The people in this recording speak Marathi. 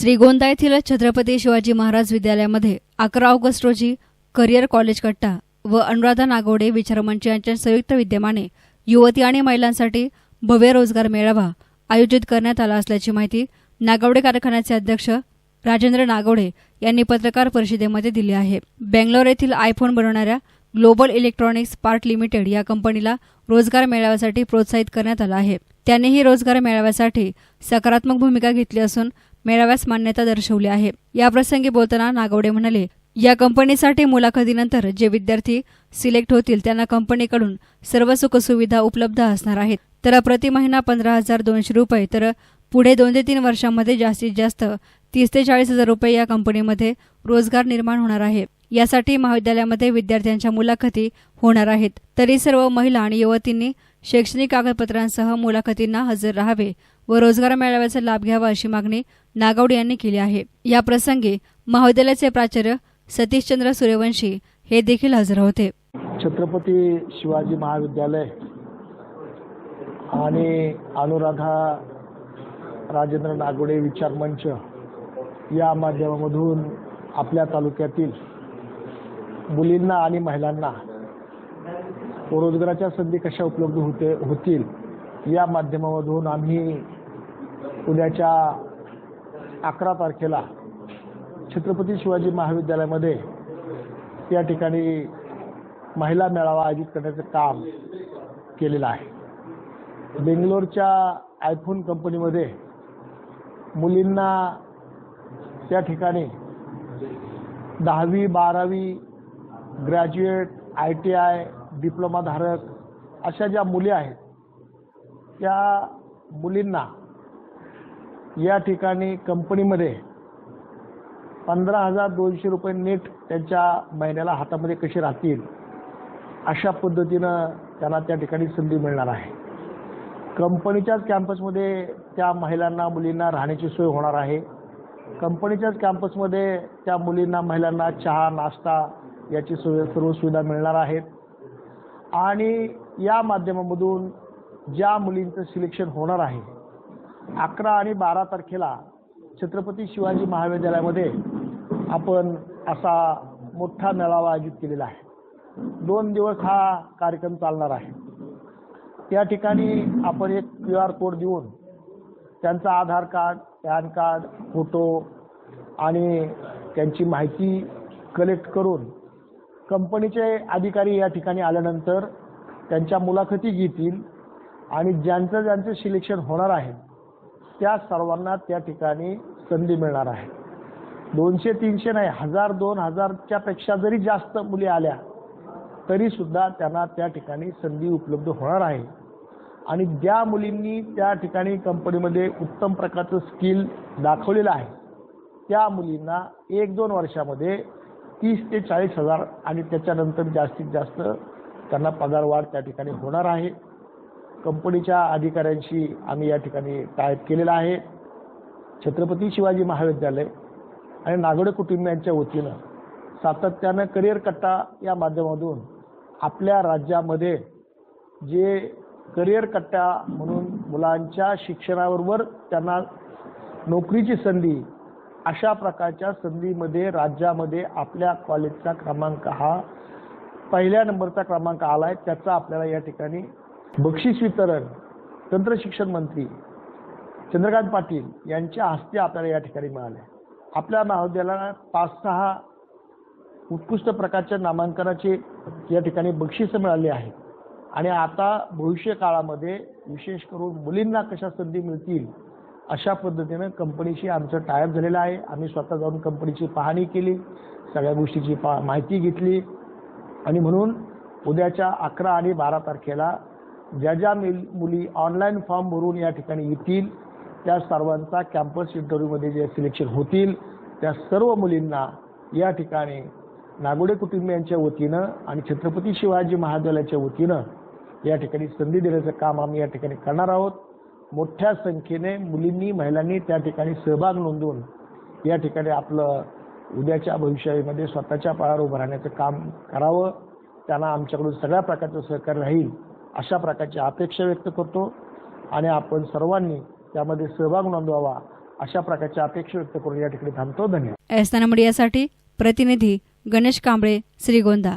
श्रीगोंदा येथील छत्रपती शिवाजी महाराज विद्यालयामध्ये अकरा ऑगस्ट रोजी करिअर कॉलेज कट्टा व अनुराधा नागवडे विचारमंच यांच्या संयुक्त विद्यमाने युवती आणि महिलांसाठी भव्य रोजगार मेळावा आयोजित करण्यात आला असल्याची माहिती नागवडे कारखान्याचे अध्यक्ष राजेंद्र नागवडे यांनी पत्रकार परिषदेमध्ये दिली आहे. बेंगलोर येथील आयफोन बनवणाऱ्या ग्लोबल इलेक्ट्रॉनिक्स पार्ट लिमिटेड या कंपनीला रोजगार मेळाव्यासाठी प्रोत्साहित करण्यात आलं आहे. त्यांनीही रोजगार मेळाव्यासाठी सकारात्मक भूमिका घेतली असून मेळाव्यास मान्यता दर्शवली आहे. याप्रसंगी बोलताना नागवडे म्हणाले या कंपनीसाठी मुलाखतीनंतर जे विद्यार्थी सिलेक्ट होतील त्यांना कंपनीकडून सर्व सुखसुविधा उपलब्ध असणार आहेत. तर प्रति महिना पंधरा हजार दोनशे रुपये तर पुढे दोन ते तीन वर्षांमध्ये जास्तीत जास्त तीस ते चाळीस हजार रुपये या कंपनीमध्ये रोजगार निर्माण होणार आहे. यासाठी महाविद्यालयामध्ये विद्यार्थ्यांच्या मुलाखती होणार आहेत. तरी सर्व महिला आणि युवतींनी शैक्षणिक कागदपत्रांसह मुलाखतींना हजर राहावे व रोजगार मेळाव्याचा लाभ घ्यावा अशी मागणी नागवडे यांनी केली आहे. या प्रसंगी महाविद्यालयाचे प्राचार्य सतीशचंद्र सूर्यवंशी हे देखील हजर होते. छत्रपती शिवाजी महाविद्यालय आणि अनुराधा राजेंद्र नागोडे विचार मंच या माध्यमामधून आपल्या तालुक्यातील मुलींना आणि महिलांना रोजगाराच्या संधी कशा उपलब्ध होते होतील या माध्यमामधून आम्ही उद्याच्या अकरा तारखेला छत्रपती शिवाजी महाविद्यालयामध्ये या ठिकाणी महिला मेळावा आयोजित करण्याचं काम केलेलं आहे. बेंगलोरच्या आयफोन कंपनीमध्ये मुलींना त्या ठिकाणी दहावी बारावी ग्रॅज्युएट आय टी आय डिप्लोमाधारक अशा ज्या मुली आहेत त्या मुलींना या ठिकाणी कंपनीमध्ये पंधरा हजार दोनशे रुपये नेट त्यांच्या महिन्याला हातामध्ये कसे राहतील अशा पद्धतीनं त्यांना त्या ठिकाणी संधी मिळणार आहे. कंपनीच्याच कॅम्पसमध्ये त्या महिलांना मुलींना राहण्याची सोय होणार आहे. कंपनीच्याच कॅम्पसमध्ये त्या मुलींना महिलांना चहा नाश्ता याची सोय सर्व सुविधा मिळणार आहेत. आणि या माध्यमामधून ज्या मुलींचं सिलेक्शन होणार आहे अकरा आणि बारा तारखेला छत्रपती शिवाजी महाविद्यालयामध्ये आपण असा मोठा मेळावा आयोजित केलेला आहे. दोन दिवस हा कार्यक्रम चालणार आहे. त्या ठिकाणी आपण एक क्यू आर कोड देऊन त्यांचा Aadhaar card PAN card photo आणि त्यांची माहिती कलेक्ट करून कंपनीचे अधिकारी या ठिकाणी आल्यानंतर त्यांच्या मुलाखती घेतील आणि ज्यांचं ज्यांचं सिलेक्शन होणार आहे त्या सर्वांना त्या ठिकाणी संधी मिळणार आहे. दोनशे तीनशे नाही हजार दोन हजारच्या पेक्षा जरी जास्त मुली आल्या तरी सुद्धा त्यांना त्या ठिकाणी संधी उपलब्ध होणार आहे. आणि ज्या मुलींनी त्या ठिकाणी कंपनीमध्ये उत्तम प्रकारचं स्किल दाखवलेलं आहे त्या मुलींना एक दोन वर्षामध्ये तीस ते चाळीस हजार आणि त्याच्यानंतर जास्तीत जास्त त्यांना पगारवाढ त्या ठिकाणी होणार आहे. कंपनीच्या अधिकाऱ्यांशी आम्ही या ठिकाणी टायप केलेला आहे. छत्रपती शिवाजी महाविद्यालय आणि नागोडे कुटुंबियांच्या वतीनं सातत्यानं करिअर कट्टा या माध्यमातून आपल्या राज्यामध्ये जे करिअर कट्टा म्हणून मुलांच्या शिक्षणाबरोबर त्यांना नोकरीची संधी अशा प्रकारच्या संधीमध्ये राज्यामध्ये आपल्या कॉलेजचा क्रमांक हा पहिल्या नंबरचा क्रमांक आला आहे त्याचा आपल्याला या ठिकाणी बक्षीस वितरण तंत्रशिक्षण मंत्री चंद्रकांत पाटील यांच्या हस्ते आपल्याला या ठिकाणी मिळाले आपल्या महाविद्यालयाला पाच सहा उत्कृष्ट प्रकारच्या नामांकनाचे या ठिकाणी बक्षिसं मिळाली आहेत. आणि आता भविष्य काळामध्ये विशेष करून मुलींना कशा संधी मिळतील अशा पद्धतीनं कंपनीशी आमचं टायअप झालेलं आहे. आम्ही स्वतः जाऊन कंपनीची पाहणी केली सगळ्या गोष्टीची पा माहिती घेतली. आणि म्हणून उद्याच्या अकरा आणि बारा तारखेला ज्या ज्या मिल मुली ऑनलाईन फॉर्म भरून या ठिकाणी येतील त्या सर्वांचा कॅम्पस इंटरव्ह्यूमध्ये जे सिलेक्शन होतील त्या सर्व मुलींना या ठिकाणी नागोडे कुटुंबियांच्या वतीनं आणि छत्रपती शिवाजी महाविद्यालयाच्या वतीनं या ठिकाणी संधी देण्याचं काम आम्ही या ठिकाणी करणार आहोत. मोठ्या संख्येने मुलींनी महिलांनी त्या ठिकाणी सहभाग नोंदवून या ठिकाणी आपलं उद्याच्या भविष्यामध्ये स्वतःच्या पायावर उभं राहण्याचं काम करावं. त्यांना आमच्याकडून सगळ्या प्रकारचं सहकार्य राहील अशा प्रकारची अपेक्षा व्यक्त करतो. आणि आपण सर्वांनी त्यामध्ये सहभाग नोंदवावा अशा प्रकारच्या अपेक्षा व्यक्त करून या ठिकाणी थांबतो. धन्यवाद. एस मीडियासाठी प्रतिनिधी गणेश कांबळे श्रीगोंदा.